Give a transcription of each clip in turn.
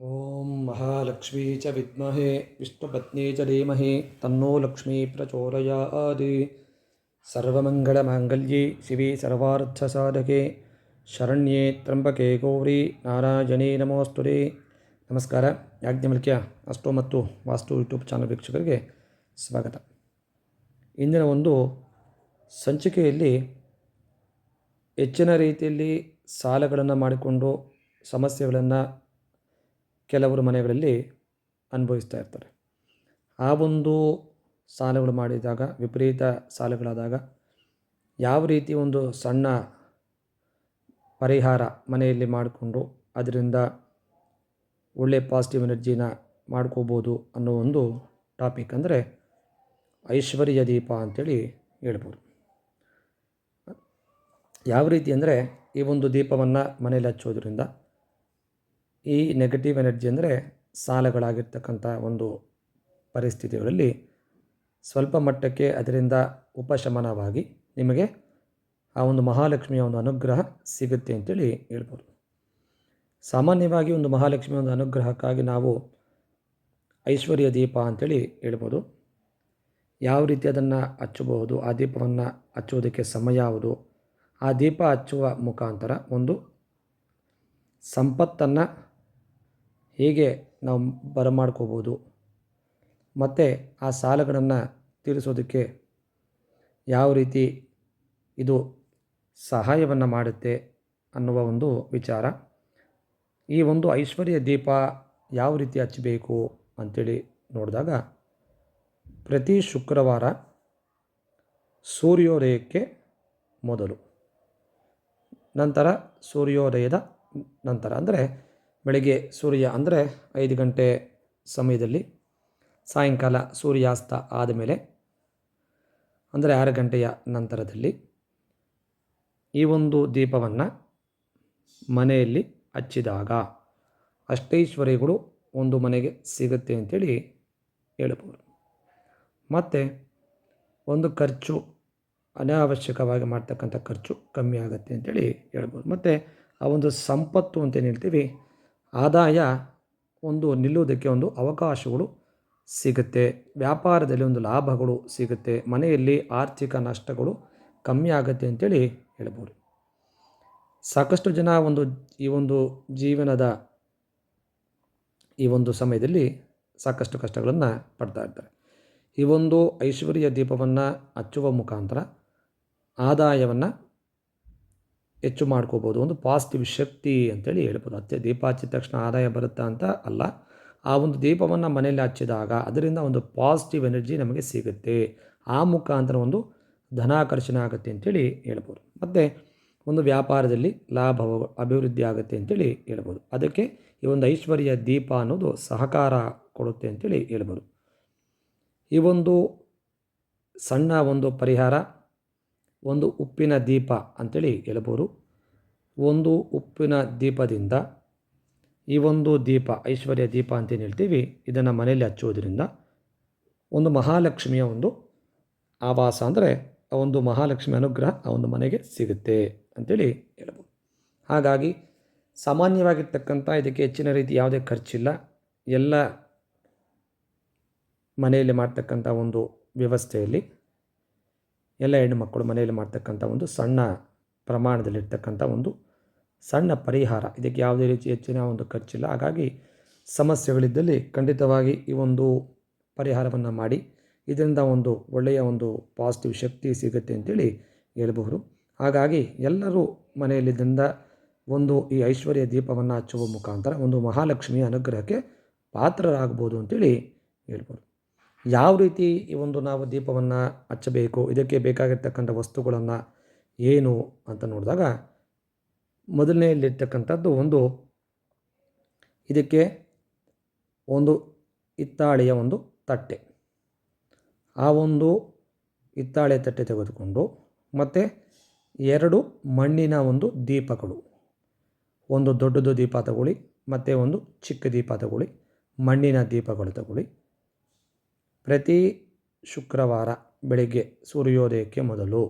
ಓಂ ಮಹಾಲಕ್ಷ್ಮೀ ಚ ವಿದ್ಮಹೇ, ವಿಷ್ಣುಪತ್ನೀ ಚ ಧೀಮಹಿ, ತನ್ನೋ ಲಕ್ಷ್ಮೀ ಮಾಂಗಲ್ಯಿ ಶಿವಿ ಸರ್ವಾರ್ಥ ಸಾಧಕೆ ಶರಣ್ಯೇ ತ್ರಂಬಕೆ ಗೌರಿ, ನಾರಾಯಣೇ ನಮೋಸ್ತುರೇ ನಮಸ್ಕಾರ ಯಾಜ್ಞಮಲ್ಕ್ಯ ಅಷ್ಟೋ ಮತ್ತು ವಾಸ್ತು ಯೂಟ್ಯೂಬ್ ಚಾನಲ್ ವೀಕ್ಷಕರಿಗೆ ಸ್ವಾಗತ. ಇಂದಿನ ಒಂದು ಸಂಚಿಕೆಯಲ್ಲಿ ಹೆಚ್ಚಿನ ರೀತಿಯಲ್ಲಿ ಸಾಲಗಳನ್ನು ಮಾಡಿಕೊಂಡು ಸಮಸ್ಯೆಗಳನ್ನು ಕೆಲವರು ಮನೆಗಳಲ್ಲಿ ಅನುಭವಿಸ್ತಾ ಇರ್ತಾರೆ. ಆ ಒಂದು ಸಾಲಗಳು ಮಾಡಿದಾಗ, ವಿಪರೀತ ಸಾಲಗಳಾದಾಗ ಯಾವ ರೀತಿ ಒಂದು ಸಣ್ಣ ಪರಿಹಾರ ಮನೆಯಲ್ಲಿ ಮಾಡಿಕೊಂಡು ಅದರಿಂದ ಒಳ್ಳೆಯ ಪಾಸಿಟಿವ್ ಎನರ್ಜಿನ ಮಾಡ್ಕೋಬೋದು ಅನ್ನೋ ಒಂದು ಟಾಪಿಕ್ ಅಂದರೆ ಐಶ್ವರ್ಯ ದೀಪ ಅಂಥೇಳಿ ಹೇಳ್ಬೋದು. ಯಾವ ರೀತಿ ಅಂದರೆ ಈ ಒಂದು ದೀಪವನ್ನು ಮನೆಯಲ್ಲಿ ಹಚ್ಚೋದ್ರಿಂದ ಈ ನೆಗೆಟಿವ್ ಎನರ್ಜಿ ಅಂದರೆ ಸಾಲಗಳಾಗಿರ್ತಕ್ಕಂಥ ಒಂದು ಪರಿಸ್ಥಿತಿಗಳಲ್ಲಿ ಸ್ವಲ್ಪ ಮಟ್ಟಕ್ಕೆ ಅದರಿಂದ ಉಪಶಮನವಾಗಿ ನಿಮಗೆ ಆ ಒಂದು ಮಹಾಲಕ್ಷ್ಮಿಯ ಒಂದು ಅನುಗ್ರಹ ಸಿಗುತ್ತೆ ಅಂತೇಳಿ ಹೇಳ್ಬೋದು. ಸಾಮಾನ್ಯವಾಗಿ ಒಂದು ಮಹಾಲಕ್ಷ್ಮಿಯ ಒಂದು ಅನುಗ್ರಹಕ್ಕಾಗಿ ನಾವು ಐಶ್ವರ್ಯ ದೀಪ ಅಂತೇಳಿ ಹೇಳ್ಬೋದು. ಯಾವ ರೀತಿ ಅದನ್ನು ಹಚ್ಚಬಹುದು, ಆ ದೀಪವನ್ನು ಹಚ್ಚುವುದಕ್ಕೆ ಸಮಯ ಯಾವುದು, ಆ ದೀಪ ಹಚ್ಚುವ ಮುಖಾಂತರ ಒಂದು ಸಂಪತ್ತನ್ನು ಹೇಗೆ ನಾವು ಬರಮಾಡ್ಕೋಬೋದು. ಮತ್ತು ಆ ಸಾಲಗಳನ್ನು ತೀರಿಸೋದಕ್ಕೆ ಯಾವ ರೀತಿ ಇದು ಸಹಾಯವನ್ನು ಮಾಡುತ್ತೆ ಅನ್ನುವ ಒಂದು ವಿಚಾರ. ಈ ಒಂದು ಐಶ್ವರ್ಯ ದೀಪ ಯಾವ ರೀತಿ ಹಚ್ಚಬೇಕು ಅಂಥೇಳಿ ನೋಡಿದಾಗ ಪ್ರತಿ ಶುಕ್ರವಾರ ಸೂರ್ಯೋದಯಕ್ಕೆ ಮೊದಲು. ನಂತರ ಸೂರ್ಯೋದಯದ ನಂತರ ಅಂದರೆ ಬೆಳಗ್ಗೆ ಸೂರ್ಯ ಅಂದರೆ ಐದು ಗಂಟೆ ಸಮಯದಲ್ಲಿ ಸಾಯಂಕಾಲ ಸೂರ್ಯಾಸ್ತ ಆದಮೇಲೆ ಅಂದರೆ ಆರು ಗಂಟೆಯ ನಂತರದಲ್ಲಿ ಈ ಒಂದು ದೀಪವನ್ನು ಮನೆಯಲ್ಲಿ ಹಚ್ಚಿದಾಗ ಅಷ್ಟೈಶ್ವರ್ಯಗಳು ಒಂದು ಮನೆಗೆ ಸಿಗುತ್ತೆ ಅಂತೇಳಿ ಹೇಳ್ಬೋದು ಮತ್ತು ಒಂದು ಖರ್ಚು ಅನಾವಶ್ಯಕವಾಗಿ ಮಾಡ್ತಕ್ಕಂಥ ಖರ್ಚು ಕಮ್ಮಿ ಆಗುತ್ತೆ ಅಂತೇಳಿ ಹೇಳ್ಬೋದು ಮತ್ತು ಆ ಒಂದು ಸಂಪತ್ತು ಅಂತೇನು ಹೇಳ್ತೀವಿ ಆದಾಯ ಒಂದು ನಿಲ್ಲುವುದಕ್ಕೆ ಒಂದು ಅವಕಾಶಗಳು ಸಿಗುತ್ತೆ. ವ್ಯಾಪಾರದಲ್ಲಿ ಒಂದು ಲಾಭಗಳು ಸಿಗುತ್ತೆ. ಮನೆಯಲ್ಲಿ ಆರ್ಥಿಕ ನಷ್ಟಗಳು ಕಮ್ಮಿ ಆಗುತ್ತೆ ಅಂತೇಳಿ ಹೇಳ್ಬೋದು. ಸಾಕಷ್ಟು ಜನ ಒಂದು ಈ ಒಂದು ಜೀವನದ ಈ ಒಂದು ಸಮಯದಲ್ಲಿ ಸಾಕಷ್ಟು ಕಷ್ಟಗಳನ್ನು ಪಡ್ತಾ ಇರ್ತಾರೆ. ಈ ಒಂದು ಐಶ್ವರ್ಯ ದೀಪವನ್ನು ಹಚ್ಚುವ ಮುಖಾಂತರ ಆದಾಯವನ್ನು ಹೆಚ್ಚು ಮಾಡ್ಕೋಬೋದು. ಒಂದು ಪಾಸಿಟಿವ್ ಶಕ್ತಿ ಅಂತೇಳಿ ಹೇಳ್ಬೋದು. ಅತ್ತೆ ದೀಪ ಹಚ್ಚಿದ ತಕ್ಷಣ ಆದಾಯ ಬರುತ್ತಾ ಅಂತ ಅಲ್ಲ. ಆ ಒಂದು ದೀಪವನ್ನು ಮನೆಯಲ್ಲಿ ಹಚ್ಚಿದಾಗ ಅದರಿಂದ ಒಂದು ಪಾಸಿಟಿವ್ ಎನರ್ಜಿ ನಮಗೆ ಸಿಗುತ್ತೆ. ಆ ಮುಖಾಂತರ ಒಂದು ಧನಾಕರ್ಷಣೆ ಆಗುತ್ತೆ ಅಂತೇಳಿ ಹೇಳ್ಬೋದು. ಮತ್ತು ಒಂದು ವ್ಯಾಪಾರದಲ್ಲಿ ಲಾಭ ಅಭಿವೃದ್ಧಿ ಆಗುತ್ತೆ ಅಂತೇಳಿ ಹೇಳ್ಬೋದು. ಅದಕ್ಕೆ ಈ ಒಂದು ಐಶ್ವರ್ಯ ದೀಪ ಅನ್ನೋದು ಸಹಕಾರ ಕೊಡುತ್ತೆ ಅಂತೇಳಿ ಹೇಳ್ಬೋದು. ಈ ಒಂದು ಸಣ್ಣ ಒಂದು ಪರಿಹಾರ ಒಂದು ಉಪ್ಪಿನ ದೀಪ ಅಂಥೇಳಿ ಹೇಳ್ಬೋದು. ಒಂದು ಉಪ್ಪಿನ ದೀಪದಿಂದ ಈ ಒಂದು ದೀಪ, ಐಶ್ವರ್ಯ ದೀಪ ಅಂತೇನು ಹೇಳ್ತೀವಿ, ಇದನ್ನು ಮನೆಯಲ್ಲಿ ಹಚ್ಚುವುದರಿಂದ ಒಂದು ಮಹಾಲಕ್ಷ್ಮಿಯ ಒಂದು ಆವಾಸ ಅಂದರೆ ಆ ಒಂದು ಮಹಾಲಕ್ಷ್ಮಿ ಅನುಗ್ರಹ ಆ ಒಂದು ಮನೆಗೆ ಸಿಗುತ್ತೆ ಅಂತೇಳಿ ಹೇಳ್ಬೋದು. ಹಾಗಾಗಿ ಸಾಮಾನ್ಯವಾಗಿರ್ತಕ್ಕಂಥ ಇದಕ್ಕೆ ಹೆಚ್ಚಿನ ರೀತಿ ಯಾವುದೇ ಖರ್ಚಿಲ್ಲ. ಎಲ್ಲ ಮನೆಯಲ್ಲಿ ಮಾಡ್ತಕ್ಕಂಥ ಒಂದು ವ್ಯವಸ್ಥೆಯಲ್ಲಿ ಎಲ್ಲ ಹೆಣ್ಣುಮಕ್ಕಳು ಮನೆಯಲ್ಲಿ ಮಾಡ್ತಕ್ಕಂಥ ಒಂದು ಸಣ್ಣ ಪ್ರಮಾಣದಲ್ಲಿರ್ತಕ್ಕಂಥ ಒಂದು ಸಣ್ಣ ಪರಿಹಾರ. ಇದಕ್ಕೆ ಯಾವುದೇ ರೀತಿ ಹೆಚ್ಚಿನ ಒಂದು ಖರ್ಚಿಲ್ಲ. ಹಾಗಾಗಿ ಸಮಸ್ಯೆಗಳಿದ್ದಲ್ಲಿ ಖಂಡಿತವಾಗಿ ಈ ಒಂದು ಪರಿಹಾರವನ್ನು ಮಾಡಿ ಇದರಿಂದ ಒಂದು ಒಳ್ಳೆಯ ಒಂದು ಪಾಸಿಟಿವ್ ಶಕ್ತಿ ಸಿಗುತ್ತೆ ಅಂತೇಳಿ ಹೇಳಬಹುದು. ಹಾಗಾಗಿ ಎಲ್ಲರೂ ಮನೆಯಲ್ಲಿದ್ದರಿಂದ ಒಂದು ಈ ಐಶ್ವರ್ಯ ದೀಪವನ್ನು ಹಚ್ಚುವ ಮುಖಾಂತರ ಒಂದು ಮಹಾಲಕ್ಷ್ಮಿಯ ಅನುಗ್ರಹಕ್ಕೆ ಪಾತ್ರರಾಗ್ಬೋದು ಅಂತೇಳಿ ಹೇಳ್ಬೋದು ಯಾವ ರೀತಿ ಈ ಒಂದು ನಾವು ದೀಪವನ್ನು ಹಚ್ಚಬೇಕು, ಇದಕ್ಕೆ ಬೇಕಾಗಿರ್ತಕ್ಕಂಥ ವಸ್ತುಗಳನ್ನು ಏನು ಅಂತ ನೋಡಿದಾಗ ಮೊದಲನೆಯಲ್ಲಿರ್ತಕ್ಕಂಥದ್ದು ಒಂದು ಇದಕ್ಕೆ ಒಂದು ಹಿತ್ತಾಳೆಯ ಒಂದು ತಟ್ಟೆ. ಆ ಒಂದು ಹಿತ್ತಾಳೆ ತಟ್ಟೆ ತೆಗೆದುಕೊಂಡು ಮತ್ತು ಎರಡು ಮಣ್ಣಿನ ಒಂದು ದೀಪಗಳು. ಒಂದು ದೊಡ್ಡದು ದೀಪ ತಗೊಳ್ಳಿ, ಮತ್ತು ಒಂದು ಚಿಕ್ಕ ದೀಪ ತಗೊಳ್ಳಿ, ಮಣ್ಣಿನ ದೀಪಗಳು ತಗೊಳ್ಳಿ. ಪ್ರತಿ ಶುಕ್ರವಾರ ಬೆಳಿಗ್ಗೆ ಸೂರ್ಯೋದಯಕ್ಕೆ ಮೊದಲು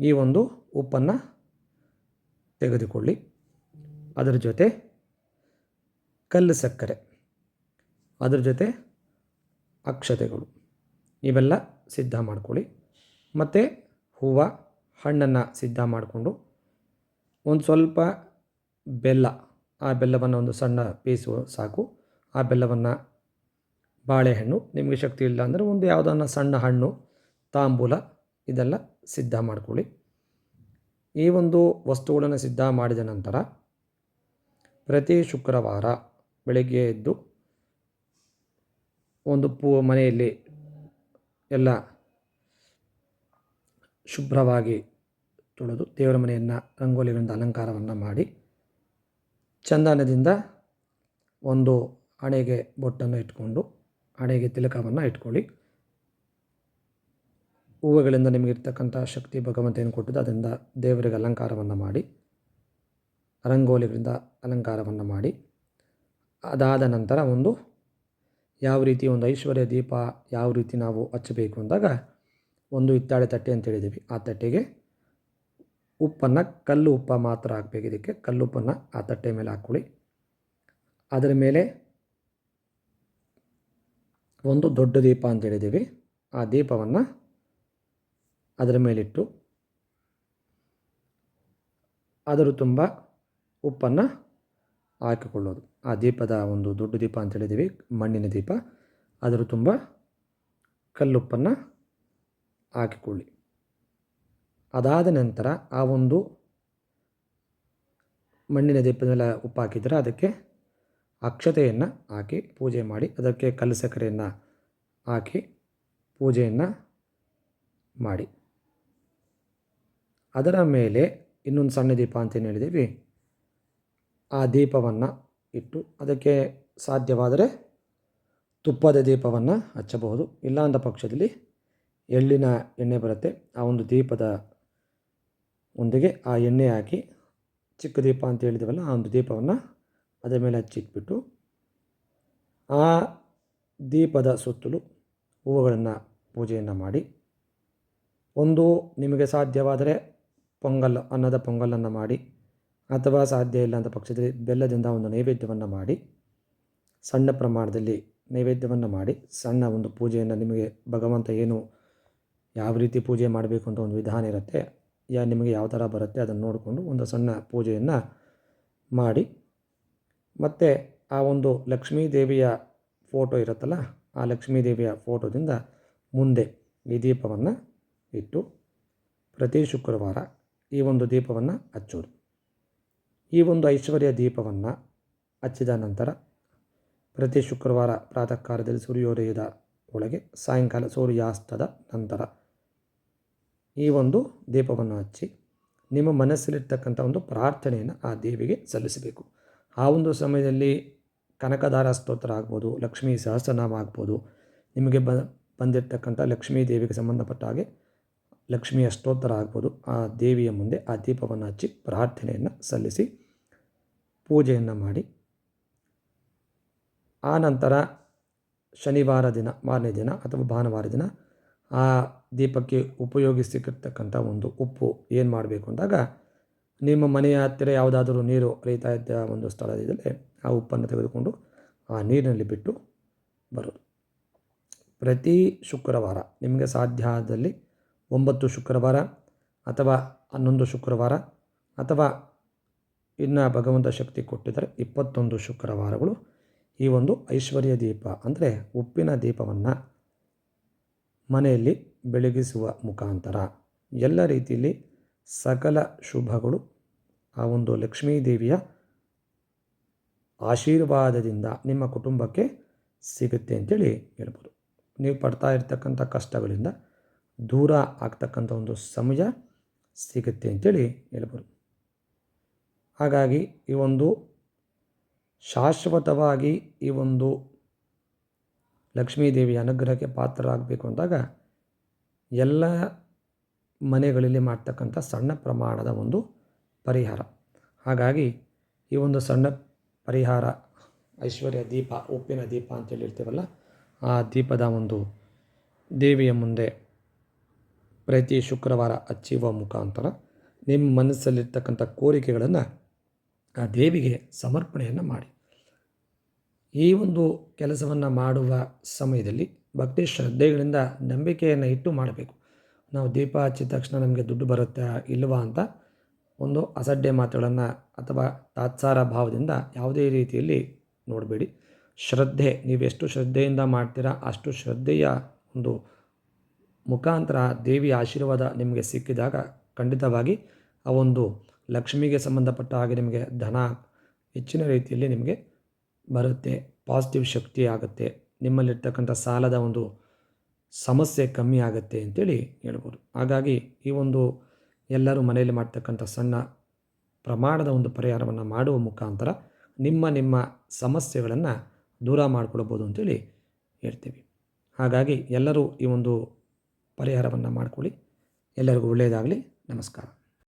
ಈ ಒಂದು ಉಪ್ಪನ್ನು ತೆಗೆದುಕೊಳ್ಳಿ. ಅದರ ಜೊತೆ ಕಲ್ಲು ಸಕ್ಕರೆ, ಅದರ ಜೊತೆ ಅಕ್ಷತೆಗಳು, ಇವೆಲ್ಲ ಸಿದ್ಧ ಮಾಡ್ಕೊಳ್ಳಿ. ಮತ್ತು ಹೂವು, ಹಣ್ಣನ್ನು ಸಿದ್ಧ ಮಾಡಿಕೊಂಡು ಒಂದು ಸ್ವಲ್ಪ ಬೆಲ್ಲ, ಆ ಬೆಲ್ಲವನ್ನು ಒಂದು ಸಣ್ಣ ಪೀಸು ಸಾಕು. ಆ ಬೆಲ್ಲವನ್ನು ಬಾಳೆಹಣ್ಣು, ನಿಮಗೆ ಶಕ್ತಿ ಇಲ್ಲ ಅಂದರೆ ಒಂದು ಯಾವುದನ್ನ ಸಣ್ಣ ಹಣ್ಣು, ತಾಂಬೂಲ ಇದೆಲ್ಲ ಸಿದ್ಧ ಮಾಡ್ಕೊಳ್ಳಿ. ಈ ಒಂದು ವಸ್ತುಗಳನ್ನು ಸಿದ್ಧ ಮಾಡಿದ ನಂತರ ಪ್ರತಿ ಶುಕ್ರವಾರ ಬೆಳಗ್ಗೆ ಎದ್ದು ಒಂದು ಪೂ ಮನೆಯಲ್ಲಿ ಎಲ್ಲ ಶುಭ್ರವಾಗಿ ತೊಳೆದು ದೇವರ ಮನೆಯನ್ನು ರಂಗೋಲಿಗಳಿಂದ ಅಲಂಕಾರವನ್ನು ಮಾಡಿ ಚಂದನದಿಂದ ಒಂದು ಹಣೆಗೆ ಬೊಟ್ಟನ್ನು ಇಟ್ಕೊಂಡು ಹಣೆಗೆ ತಿಲಕವನ್ನು ಇಟ್ಕೊಳ್ಳಿ. ಹೂವುಗಳಿಂದ ನಿಮಗಿರ್ತಕ್ಕಂಥ ಶಕ್ತಿ ಭಗವಂತ ಏನು ಕೊಟ್ಟಿದ್ದು ಅದರಿಂದ ದೇವರಿಗೆ ಅಲಂಕಾರವನ್ನು ಮಾಡಿ, ರಂಗೋಲಿಗಳಿಂದ ಅಲಂಕಾರವನ್ನು ಮಾಡಿ. ಅದಾದ ನಂತರ ಒಂದು ಯಾವ ರೀತಿ ಒಂದು ಐಶ್ವರ್ಯ ದೀಪ ಯಾವ ರೀತಿ ನಾವು ಹಚ್ಚಬೇಕು ಅಂದಾಗ ಒಂದು ಹಿತ್ತಾಳೆ ತಟ್ಟೆ ಅಂತ ಹೇಳಿದ್ದೀವಿ. ಆ ತಟ್ಟೆಗೆ ಉಪ್ಪನ್ನು, ಕಲ್ಲು ಉಪ್ಪ ಮಾತ್ರ ಹಾಕಬೇಕು. ಇದಕ್ಕೆ ಕಲ್ಲುಪ್ಪನ್ನು ಆ ತಟ್ಟೆ ಮೇಲೆ ಹಾಕ್ಕೊಳ್ಳಿ. ಅದರ ಮೇಲೆ ಒಂದು ದೊಡ್ಡ ದೀಪ ಅಂತ ಹೇಳಿದ್ದೀವಿ. ಆ ದೀಪವನ್ನು ಅದರ ಮೇಲಿಟ್ಟು ಅದರ ತುಂಬ ಉಪ್ಪನ್ನು ಹಾಕಿಕೊಳ್ಳೋದು. ಆ ದೀಪದ ಒಂದು ದೊಡ್ಡ ದೀಪ ಅಂತ ಹೇಳಿದ್ದೀವಿ, ಮಣ್ಣಿನ ದೀಪ. ಅದರ ತುಂಬ ಕಲ್ಲುಪ್ಪನ್ನು ಹಾಕಿಕೊಳ್ಳಿ. ಅದಾದ ನಂತರ ಆ ಒಂದು ಮಣ್ಣಿನ ದೀಪದ ಮೇಲೆ ಉಪ್ಪು ಹಾಕಿದರೆ ಅದಕ್ಕೆ ಅಕ್ಷತೆಯನ್ನು ಹಾಕಿ ಪೂಜೆ ಮಾಡಿ, ಅದಕ್ಕೆ ಕಲ್ಲು ಸಕ್ಕರೆಯನ್ನು ಹಾಕಿ ಪೂಜೆಯನ್ನು ಮಾಡಿ. ಅದರ ಮೇಲೆ ಇನ್ನೊಂದು ಸಣ್ಣ ದೀಪ ಅಂತ ಏನು ಹೇಳಿದ್ದೀವಿ. ಆ ದೀಪವನ್ನು ಇಟ್ಟು ಅದಕ್ಕೆ ಸಾಧ್ಯವಾದರೆ ತುಪ್ಪದ ದೀಪವನ್ನು ಹಚ್ಚಬಹುದು. ಇಲ್ಲ ಅಂದ ಪಕ್ಷದಲ್ಲಿ ಎಳ್ಳಿನ ಎಣ್ಣೆ ಬರುತ್ತೆ. ಆ ಒಂದು ದೀಪದ ಒಂದಿಗೆ ಆ ಎಣ್ಣೆ ಹಾಕಿ ಚಿಕ್ಕ ದೀಪ ಅಂತ ಹೇಳಿದವಲ್ಲ, ಆ ಒಂದು ದೀಪವನ್ನು ಅದರ ಮೇಲೆ ಹಚ್ಚಿಟ್ಬಿಟ್ಟು ಆ ದೀಪದ ಸುತ್ತಲೂ ಹೂವುಗಳನ್ನು ಪೂಜೆಯನ್ನು ಮಾಡಿ, ಒಂದು ನಿಮಗೆ ಸಾಧ್ಯವಾದರೆ ಪೊಂಗಲ್, ಅನ್ನದ ಪೊಂಗಲನ್ನು ಮಾಡಿ ಅಥವಾ ಸಾಧ್ಯ ಇಲ್ಲ ಅಂತ ಪಕ್ಷದಲ್ಲಿ ಬೆಲ್ಲದಿಂದ ಒಂದು ನೈವೇದ್ಯವನ್ನು ಮಾಡಿ, ಸಣ್ಣ ಪ್ರಮಾಣದಲ್ಲಿ ನೈವೇದ್ಯವನ್ನು ಮಾಡಿ, ಸಣ್ಣ ಒಂದು ಪೂಜೆಯನ್ನು ನಿಮಗೆ ಭಗವಂತ ಏನು ಯಾವ ರೀತಿ ಪೂಜೆ ಮಾಡಬೇಕು ಅಂತ ಒಂದು ವಿಧಾನ ಇರುತ್ತೆ, ಯಾ ನಿಮಗೆ ಯಾವ ಥರ ಬರುತ್ತೆ ಅದನ್ನು ನೋಡಿಕೊಂಡು ಒಂದು ಸಣ್ಣ ಪೂಜೆಯನ್ನು ಮಾಡಿ ಮತ್ತು ಆ ಒಂದು ಲಕ್ಷ್ಮೀ ದೇವಿಯ ಫೋಟೋ ಇರುತ್ತಲ್ಲ, ಆ ಲಕ್ಷ್ಮೀ ದೇವಿಯ ಫೋಟೋದಿಂದ ಮುಂದೆ ಈ ದೀಪವನ್ನು ಇಟ್ಟು ಪ್ರತಿ ಶುಕ್ರವಾರ ಈ ಒಂದು ದೀಪವನ್ನು ಹಚ್ಚೋದು. ಈ ಒಂದು ಐಶ್ವರ್ಯ ದೀಪವನ್ನು ಹಚ್ಚಿದ ನಂತರ ಪ್ರತಿ ಶುಕ್ರವಾರ ಪ್ರಾತಃ ಕಾಲದಲ್ಲಿ ಸೂರ್ಯೋದಯದ ಒಳಗೆ ಸಾಯಂಕಾಲ ಸೂರ್ಯಾಸ್ತದ ನಂತರ ಈ ಒಂದು ದೀಪವನ್ನು ಹಚ್ಚಿ ನಿಮ್ಮ ಮನಸ್ಸಲ್ಲಿರ್ತಕ್ಕಂಥ ಒಂದು ಪ್ರಾರ್ಥನೆಯನ್ನು ಆ ದೇವಿಗೆ ಸಲ್ಲಿಸಬೇಕು. ಆ ಒಂದು ಸಮಯದಲ್ಲಿ ಕನಕದಾರ ಸ್ತೋತ್ರ ಆಗ್ಬೋದು, ಲಕ್ಷ್ಮೀ ಸಹಸ್ರನಾಮ ಆಗ್ಬೋದು. ನಿಮಗೆ ಬ, ಬಂದಿರತಕ್ಕಂಥ ಲಕ್ಷ್ಮೀ ದೇವಿಗೆ ಸಂಬಂಧಪಟ್ಟ ಹಾಗೆ ಲಕ್ಷ್ಮಿಯ ಸ್ತೋತ್ರ ಆಗ್ಬೋದು. ಆ ದೇವಿಯ ಮುಂದೆ ಆ ದೀಪವನ್ನು ಹಚ್ಚಿ ಪ್ರಾರ್ಥನೆಯನ್ನು ಸಲ್ಲಿಸಿ ಪೂಜೆಯನ್ನು ಮಾಡಿ. ಆ ನಂತರ ಶನಿವಾರ ದಿನ, ಮಾರನೇ ದಿನ ಅಥವಾ ಭಾನುವಾರ ದಿನ ಆ ದೀಪಕ್ಕೆ ಉಪಯೋಗಿಸಿರ್ತಕ್ಕಂಥ ಒಂದು ಉಪ್ಪು ಏನು ಮಾಡಬೇಕು ಅಂದಾಗ ನಿಮ್ಮ ಮನೆಯ ಹತ್ತಿರ ಯಾವುದಾದರೂ ನೀರು ಹರಿತಾ ಇದ್ದ ಒಂದು ಸ್ಥಳದಲ್ಲಿ ಆ ಉಪ್ಪನ್ನು ತೆಗೆದುಕೊಂಡು ಆ ನೀರಿನಲ್ಲಿ ಬಿಟ್ಟು ಬರೋದು. ಪ್ರತಿ ಶುಕ್ರವಾರ ನಿಮಗೆ ಸಾಧ್ಯ ಆದಲ್ಲಿ ಒಂಬತ್ತು ಶುಕ್ರವಾರ ಅಥವಾ ಹನ್ನೊಂದು ಶುಕ್ರವಾರ ಅಥವಾ ಇನ್ನು ಭಗವಂತ ಶಕ್ತಿ ಕೊಟ್ಟಿದ್ದರೆ ಇಪ್ಪತ್ತೊಂದು ಶುಕ್ರವಾರಗಳು ಈ ಒಂದು ಐಶ್ವರ್ಯ ದೀಪ ಅಂದರೆ ಉಪ್ಪಿನ ದೀಪವನ್ನು ಮನೆಯಲ್ಲಿ ಬೆಳಗಿಸುವ ಮುಖಾಂತರ. ಎಲ್ಲ ರೀತಿಯಲ್ಲಿ ಸಕಲ ಶುಭಗಳು ಆ ಒಂದು ಲಕ್ಷ್ಮೀ ದೇವಿಯ ಆಶೀರ್ವಾದದಿಂದ ನಿಮ್ಮ ಕುಟುಂಬಕ್ಕೆ ಸಿಗುತ್ತೆ ಅಂತೇಳಿ ಹೇಳ್ಬೋದು. ನೀವು ಪಡ್ತಾ ಇರ್ತಕ್ಕಂಥ ಕಷ್ಟಗಳಿಂದ ದೂರ ಆಗ್ತಕ್ಕಂಥ ಒಂದು ಸಮಯ ಸಿಗುತ್ತೆ ಅಂತೇಳಿ ಹೇಳ್ಬೋದು. ಹಾಗಾಗಿ ಈ ಒಂದು ಶಾಶ್ವತವಾಗಿ ಈ ಒಂದು ಲಕ್ಷ್ಮೀದೇವಿಯ ಅನುಗ್ರಹಕ್ಕೆ ಪಾತ್ರರಾಗಬೇಕು ಅಂದಾಗ ಎಲ್ಲ ಮನೆಗಳಲ್ಲಿ ಮಾಡ್ತಕ್ಕಂಥ ಸಣ್ಣ ಪ್ರಮಾಣದ ಒಂದು ಪರಿಹಾರ. ಹಾಗಾಗಿ ಈ ಒಂದು ಸಣ್ಣ ಪರಿಹಾರ, ಐಶ್ವರ್ಯ ದೀಪ, ಉಪ್ಪಿನ ದೀಪ ಅಂತೇಳಿ ಇರ್ತೀವಲ್ಲ, ಆ ದೀಪದ ಒಂದು ದೇವಿಯ ಮುಂದೆ ಪ್ರತಿ ಶುಕ್ರವಾರ ಹಚ್ಚುವ ಮುಖಾಂತರ ನಿಮ್ಮ ಮನಸ್ಸಲ್ಲಿರ್ತಕ್ಕಂಥ ಕೋರಿಕೆಗಳನ್ನು ಆ ದೇವಿಗೆ ಸಮರ್ಪಣೆಯನ್ನು ಮಾಡಿ. ಈ ಒಂದು ಕೆಲಸವನ್ನು ಮಾಡುವ ಸಮಯದಲ್ಲಿ ಭಕ್ತಿ ಶ್ರದ್ಧೆಗಳಿಂದ ನಂಬಿಕೆಯನ್ನು ಇಟ್ಟು ಮಾಡಬೇಕು. ನಾವು ದೀಪ ಹಚ್ಚಿದ ತಕ್ಷಣ ನಮಗೆ ದುಡ್ಡು ಬರುತ್ತಾ ಇಲ್ವಾ ಅಂತ ಒಂದು ಅಸಡ್ಡೆ ಮಾತುಗಳನ್ನು ಅಥವಾ ತಾತ್ಸಾರ ಭಾವದಿಂದ ಯಾವುದೇ ರೀತಿಯಲ್ಲಿ ನೋಡಬೇಡಿ. ಶ್ರದ್ಧೆ ನೀವೆಷ್ಟು ಶ್ರದ್ಧೆಯಿಂದ ಮಾಡ್ತೀರಾ ಅಷ್ಟು ಶ್ರದ್ಧೆಯ ಒಂದು ಮುಖಾಂತರ ದೇವಿಯ ಆಶೀರ್ವಾದ ನಿಮಗೆ ಸಿಕ್ಕಿದಾಗ ಖಂಡಿತವಾಗಿ ಆ ಒಂದು ಲಕ್ಷ್ಮಿಗೆ ಸಂಬಂಧಪಟ್ಟ ಹಾಗೆ ನಿಮಗೆ ಧನ ಹೆಚ್ಚಿನ ರೀತಿಯಲ್ಲಿ ನಿಮಗೆ ಬರುತ್ತೆ ಪಾಸಿಟಿವ್ ಶಕ್ತಿ ಆಗುತ್ತೆ, ನಿಮ್ಮಲ್ಲಿರ್ತಕ್ಕಂಥ ಸಾಲದ ಒಂದು ಸಮಸ್ಯೆ ಕಮ್ಮಿ ಆಗುತ್ತೆ ಅಂತೇಳಿ ಹೇಳ್ಬೋದು. ಹಾಗಾಗಿ ಈ ಒಂದು ಎಲ್ಲರೂ ಮನೆಯಲ್ಲಿ ಮಾಡ್ತಕ್ಕಂಥ ಸಣ್ಣ ಪ್ರಮಾಣದ ಒಂದು ಪರಿಹಾರವನ್ನು ಮಾಡುವ ಮುಖಾಂತರ ನಿಮ್ಮ ನಿಮ್ಮ ಸಮಸ್ಯೆಗಳನ್ನು ದೂರ ಮಾಡಿಕೊಳ್ಬೋದು ಅಂತೇಳಿ ಹೇಳ್ತೀವಿ. ಹಾಗಾಗಿ ಎಲ್ಲರೂ ಈ ಒಂದು ಪರಿಹಾರವನ್ನು ಮಾಡಿಕೊಳ್ಳಿ. ಎಲ್ಲರಿಗೂ ಒಳ್ಳೆಯದಾಗಲಿ. ನಮಸ್ಕಾರ.